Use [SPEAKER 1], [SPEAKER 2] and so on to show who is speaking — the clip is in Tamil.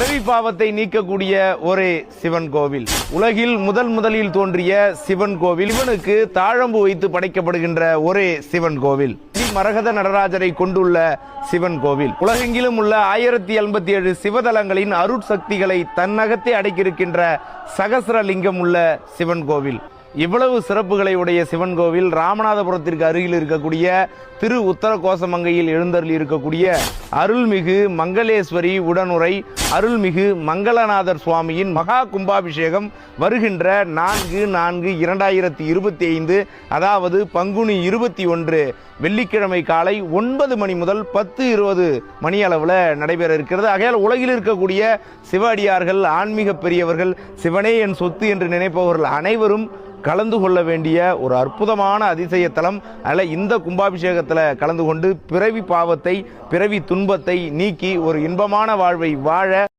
[SPEAKER 1] பிறவி பாவத்தை நீக்கக்கூடிய ஒரே சிவன் கோவில். உலகில் முதல் முதலில் தோன்றிய சிவன் கோவில் இவனுக்கு தாழம்பு வைத்து படைக்கப்படுகின்ற ஒரே சிவன் கோவில். மரகத நடராஜரை கொண்டுள்ள சிவன் கோவில். உலகெங்கிலும் உள்ள ஆயிரத்தி எண்பத்தி ஏழு சிவதலங்களின் அருட்சக்திகளை தன்னகத்தே அடக்கியிருக்கின்ற சகசரலிங்கம் உள்ள சிவன் கோவில். இவ்வளவு சிறப்புகளை உடைய சிவன் கோவில் ராமநாதபுரத்திற்கு அருகில் இருக்கக்கூடிய திரு உத்தர கோசமங்கையில் எழுந்தருளி இருக்கக்கூடிய அருள்மிகு மங்களேஸ்வரி உடனுரை அருள்மிகு மங்களநாதர் சுவாமியின் மகா கும்பாபிஷேகம் வருகின்ற நான்கு நான்கு இரண்டாயிரத்தி இருபத்தி ஐந்து அதாவது பங்குனி இருபத்தி ஒன்று வெள்ளிக்கிழமை காலை ஒன்பது மணி முதல் பத்து இருபது மணி அளவில் நடைபெற இருக்கிறது. ஆகையால் உலகில் இருக்கக்கூடிய சிவ அடியார்கள் ஆன்மீக பெரியவர்கள் சிவனே என் சொத்து என்று நினைப்பவர்கள் அனைவரும் கலந்து கொள்ள வேண்டிய ஒரு அற்புதமான அதிசய தலம் அதில் இந்த கும்பாபிஷேகத்தில் கலந்து கொண்டு பிறவி பாவத்தை பிறவி துன்பத்தை நீக்கி ஒரு இன்பமான வாழ்வை வாழ